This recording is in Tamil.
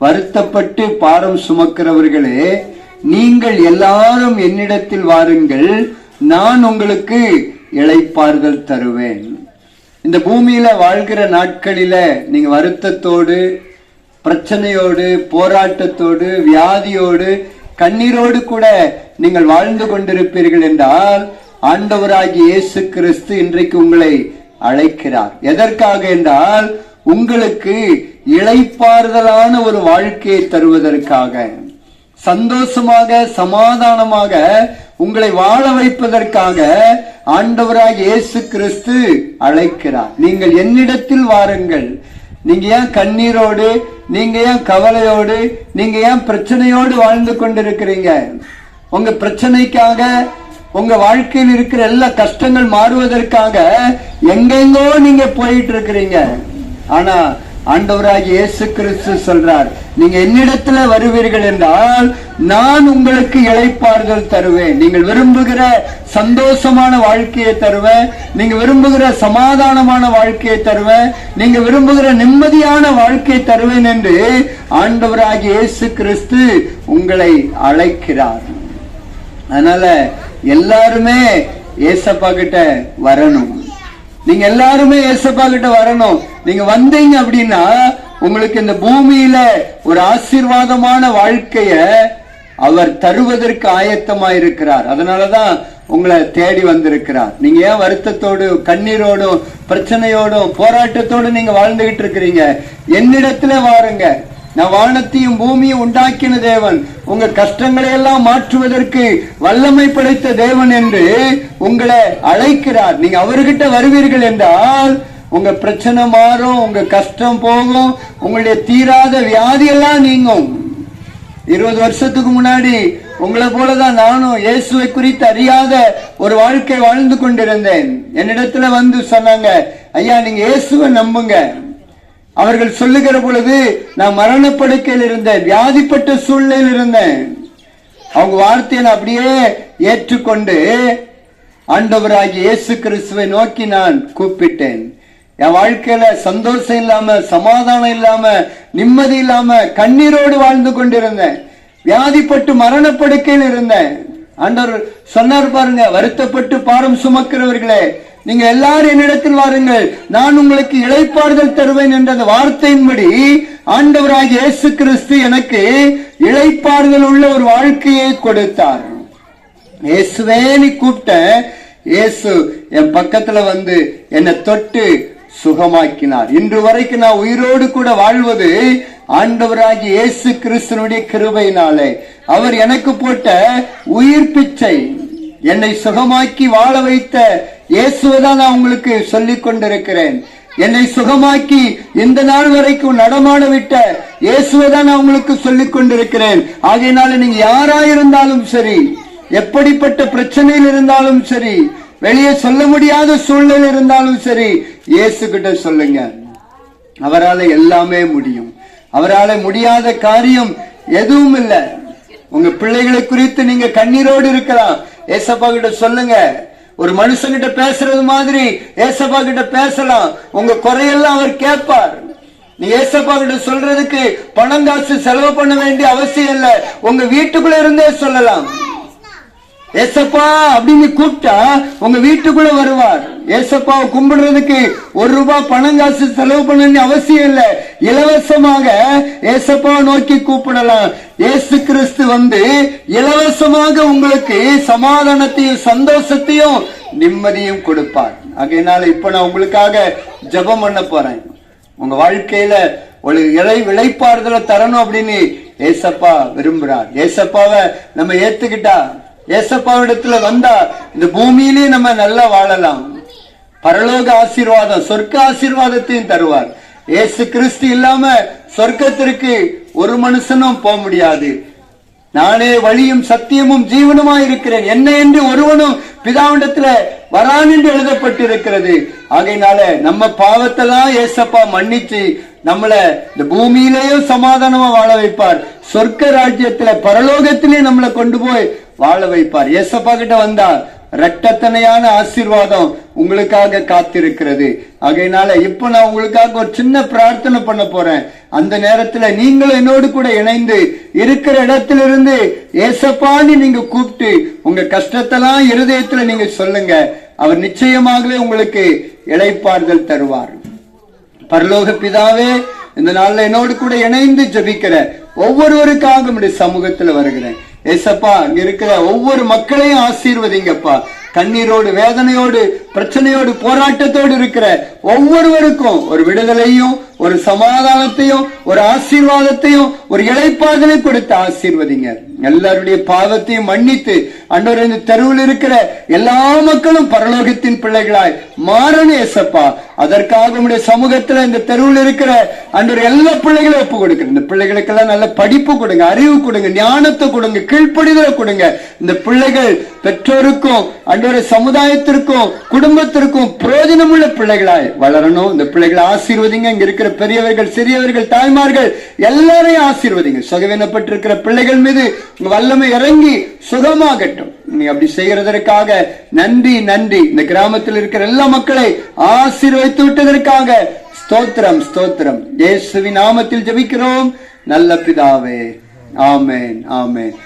வருத்தப்பட்டு பாரம் சுமக்கிறவர்களே நீங்கள் எல்லாரும் என்னிடத்தில் வாருங்கள் நான் உங்களுக்கு இழைப்பார்கள் தருவேன். இந்த பூமியில வாழ்கிற நாட்களில நீங்க வருத்தத்தோடு பிரச்சனையோடு போராட்டத்தோடு வியாதியோடு கண்ணீரோடு கூட நீங்கள் வாழ்ந்து கொண்டிருப்பீர்கள் என்றால் ஆண்டவராகி இயேசு கிறிஸ்து இன்றைக்கு உங்களை அழைக்கிறார். எதற்காக என்றால் உங்களுக்கு இழைப்பாறுதலான ஒரு வாழ்க்கையை தருவதற்காக சந்தோஷமாக சமாதானமாக உங்களை வாழ வைப்பதற்காக ஆண்டவராக இயேசு கிறிஸ்து அழைக்கிறார். நீங்கள் என்னிடத்தில் வாருங்கள். நீங்க ஏன் கண்ணீரோடு நீங்க ஏன் கவலையோடு நீங்க ஏன் பிரச்சனையோடு வாழ்ந்து கொண்டிருக்கிறீங்க? உங்க பிரச்சனைக்காக உங்க வாழ்க்கையில் இருக்கிற எல்லா கஷ்டங்கள் மாறுவதற்காக எங்கெங்கோ நீங்க போயிட்டு இருக்கிறீங்க. ஆனா ஆண்டவராகிய இயேசு கிறிஸ்து சொல்றார். நீங்க என்னிடத்துல வருவீர்கள் என்றால் நான் உங்களுக்கு இழைப்பார்கள் தருவேன். நீங்கள் விரும்புகிற சந்தோஷமான வாழ்க்கையை தருவேன். நீங்க விரும்புகிற சமாதானமான வாழ்க்கையை தருவேன். நீங்க விரும்புகிற நிம்மதியான வாழ்க்கையை தருவேன் என்று ஆண்டவராகிய இயேசு கிறிஸ்து உங்களை அழைக்கிறார். அதனால எல்லாருமே ஏசப்பா கிட்ட வரணும். நீங்க எல்லாருமே ஏசப்பா கிட்ட வரணும். நீங்க வந்தீங்க அப்படின்னா உங்களுக்கு இந்த பூமியில ஒரு ஆசீர்வாதமான வாழ்க்கைய அவர் தருவதற்கு ஆயத்தமா இருக்கிறார். அதனாலதான் உங்களை தேடி வந்திருக்கிறார். நீங்க ஏன் வருத்தத்தோடு கண்ணீரோடும் பிரச்சனையோடும் போராட்டத்தோடு நீங்க வாழ்ந்துகிட்டு இருக்கிறீங்க? என்னிடத்துல வாருங்க. நான் வானத்தையும் பூமியும் உண்டாக்கின தேவன். உங்க கஷ்டங்களை எல்லாம் மாற்றுவதற்கு வல்லமை படைத்த தேவன் என்று உங்களை அழைக்கிறார். நீங்க அவர்கிட்ட வருவீர்கள் என்றால் உங்க பிரச்சனை மாறும் உங்க கஷ்டம் போகும் உங்களுடைய தீராத வியாதி எல்லாம் நீங்கும். இருபது வருஷத்துக்கு முன்னாடி உங்களை போலதான் நானும் இயேசுவை குறித்து அறியாத ஒரு வாழ்க்கை வாழ்ந்து கொண்டிருந்தேன். என்னிடத்துல வந்து சொன்னாங்க ஐயா நீங்க இயேசுவை நம்புங்க. அவர்கள் சொல்லுகிற பொழுது நான் மரணப்படுக்கையில் இருந்தேன் வியாதிப்பட்ட சூழ்நிலையில் இருந்தேன். அவங்க வார்த்தையை நான் அப்படியே ஏற்றுக்கொண்டு ஆண்டவராகிய இயேசு கிறிஸ்துவை நோக்கி நான் கூப்பிட்டேன். என் வாழ்க்கையில சந்தோஷம் இல்லாம சமாதானம் இல்லாம நிம்மதி இல்லாம கண்ணீரோடு வாழ்ந்து கொண்டிருந்தேன். வியாதிப்பட்டு மரணப்படுக்கையில் இருந்தேன். ஆண்டவர் சொன்னார் பாருங்க வருத்தப்பட்டு பாரம் சுமக்கிறவர்களே நீங்க எல்லாரும் என்னிடத்தில் வாருங்கள். நான் உங்களுக்கு இழைப்பாறுதல் தருவேன் என்ற அந்த வார்த்தையின்படி ஆண்டவராக இயேசு கிறிஸ்து எனக்கு இழைப்பாறுதல் உள்ள ஒரு வாழ்க்கையை கொடுத்தார். இயேசுவே நீ கூப்பிட்ட. இயேசு என் பக்கத்துல வந்து என்னை தொட்டு சுகமாக்கினார். இன்று வரைக்கும் நான் உயிரோடு கூட வாழ்வது ஆண்டவராகி இயேசு கிறிஸ்தனுடைய கிருபையினாலே. அவர் எனக்கு போட்ட உயிர் பிச்சை என்னை சுகமாக்கி வாழ வைத்த இயேசுவை தான் நான் உங்களுக்கு சொல்லிக் கொண்டிருக்கிறேன். என்னை சுகமாக்கி இந்த நாள் வரைக்கும் நடமாட விட்ட இயேசுவை தான் நான் உங்களுக்கு சொல்லிக் கொண்டிருக்கிறேன். ஆகையினால நீங்க யாரா இருந்தாலும் சரி எப்படிப்பட்ட பிரச்சனையில் இருந்தாலும் சரி வெளியே சொல்ல முடியாத சூழ்நிலை இருந்தாலும் சரி இயேசு கிட்ட சொல்லுங்க. அவரால எல்லாமே முடியும். அவரால முடியாத காரியம் எதுவும் இல்லை. உங்க பிள்ளைகளை குறித்து நீங்க கண்ணீரோடு இருக்கலாம். ஏசப்பா கிட்ட சொல்லுங்க. ஒரு மனுஷங்கிட்ட பேசுறது மாதிரி ஏசப்பா கிட்ட பேசலாம். உங்க குறையெல்லாம் அவர் கேட்பார். நீ ஏசப்பா கிட்ட சொல்றதுக்கு பணம் காசு செலவு பண்ண வேண்டிய அவசியம் இல்லை. உங்க வீட்டுக்குள்ள இருந்தே சொல்லலாம். ஏசப்பா அப்படின்னு கூப்பிட்டா உங்க வீட்டுக்குள்ள வருவார். ஏசப்பாவை கும்பிடுறதுக்கு ஒரு ரூபாய் பணம் காசு செலவு பண்ண அவசியம் இல்ல. இலவசமாக ஏசப்பா நோக்கி கூப்பிடலாம். ஏசு கிறிஸ்து வந்து இலவசமாக உங்களுக்கு சமாதானத்தையும் சந்தோஷத்தையும் நிம்மதியும் கொடுப்பார். அதனால இப்ப நான் உங்களுக்காக ஜெபம் பண்ண போறேன். உங்க வாழ்க்கையில ஒரு இலை விளைப்பாறுதலை தரணும் அப்படின்னு ஏசப்பா விரும்புறார். ஏசப்பாவை நம்ம ஏத்துக்கிட்டா ஏசப்பாவிடத்துல வந்தா இந்த பூமியிலேயே நம்ம நல்லா வாழலாம். பரலோக ஆசீர்வாதம் சொர்க்க ஆசீர்வாதத்தையும் தருவார். ஏசு கிறிஸ்து இல்லாம சொர்க்கத்திற்கு ஒரு மனுஷனும் போக முடியாது. நானே வழியும் சத்தியமும் ஜீவனுமா இருக்கிறேன். என்ன என்று ஒருவனும் பிதாவிடத்துல வரான் என்று எழுதப்பட்டிருக்கிறது. ஆகையினால நம்ம பாவத்தை தான் ஏசப்பா மன்னிச்சு நம்மள இந்த பூமியிலேயும் சமாதானமா வாழ வைப்பார். சொர்க்க ராஜ்யத்துல பரலோகத்திலே நம்மளை கொண்டு போய் வாழ வைப்பார். ஏசப்பா கிட்ட வந்தா ரெட்டத்தனையான ஆசீர்வாதம் உங்களுக்காக காத்திருக்கிறது. ஆகையினால இப்ப நான் உங்களுக்காக ஒரு சின்ன பிரார்த்தனை பண்ண போறேன். அந்த நேரத்துல நீங்களும் என்னோடு கூட இணைந்து இருக்கிற இடத்திலிருந்து ஏசப்பான்னு நீங்க கூப்பிட்டு உங்க கஷ்டத்தெல்லாம் இருதயத்துல நீங்க சொல்லுங்க. அவர் நிச்சயமாகவே உங்களுக்கு இளைப்பாறுதல் தருவார். பரலோக பிதாவே இந்த நாள்ல என்னோடு கூட இணைந்து ஜபிக்கிற ஒவ்வொருவருக்காக சமூகத்துல வருகிறேன். ஏசப்பா இங்க இருக்கிற ஒவ்வொரு மக்களையும் ஆசீர்வதிங்கப்பா. கண்ணீரோடு வேதனையோடு பிரச்சனையோடு போராட்டத்தோடு இருக்கிற ஒவ்வொருவருக்கும் ஒரு விடுதலையும் ஒரு சமாதானத்தையும் ஒரு ஆசீர்வாதத்தையும் ஒரு இழைப்பாதலை கொடுத்து ஆசீர்வதிங்க. எல்லாருடைய பாவத்தையும் மன்னித்து அன்றொரு இந்த தெருவில் இருக்கிற எல்லா மக்களும் பரலோகத்தின் பிள்ளைகளாய் மாறணும் ஏசப்பா அதற்காக உடைய சமூகத்துல இந்த தெருவில் இருக்கிற அன்றொரு எல்லா பிள்ளைகளும் ஒப்பு கொடுக்குற இந்த பிள்ளைகளுக்கெல்லாம் நல்ல படிப்பு கொடுங்க அறிவு கொடுங்க ஞானத்தை கொடுங்க கீழ்ப்படிதலை கொடுங்க. இந்த பிள்ளைகள் பெற்றோருக்கும் அன்றொரு சமுதாயத்திற்கும் குடும்பத்திற்கும் பிரயோஜனமுள்ள பிள்ளைகளாய் வளரணும். இந்த பிள்ளைகளை ஆசீர்வதிங்க. இங்க இருக்கிற பெரியவர்கள் சிறியவர்கள் தாய்மார்கள் எல்லாரையும் ஆசீர்வதிங்க. சுகவீனப்பட்டிருக்கிற பிள்ளைகள் மீது உங்க வல்லமை இறங்கி சுகமாகட்டும். நீ அப்படி செய்யறதற்காக நன்றி நன்றி. இந்த கிராமத்தில் இருக்கிற எல்லா மக்களை ஆசீர்வதித்து விட்டதற்காக ஸ்தோத்திரம் ஸ்தோத்திரம். இயேசுவின் நாமத்தில் ஜபிக்கிறோம். நல்ல பிதாவே. ஆமேன் ஆமேன்.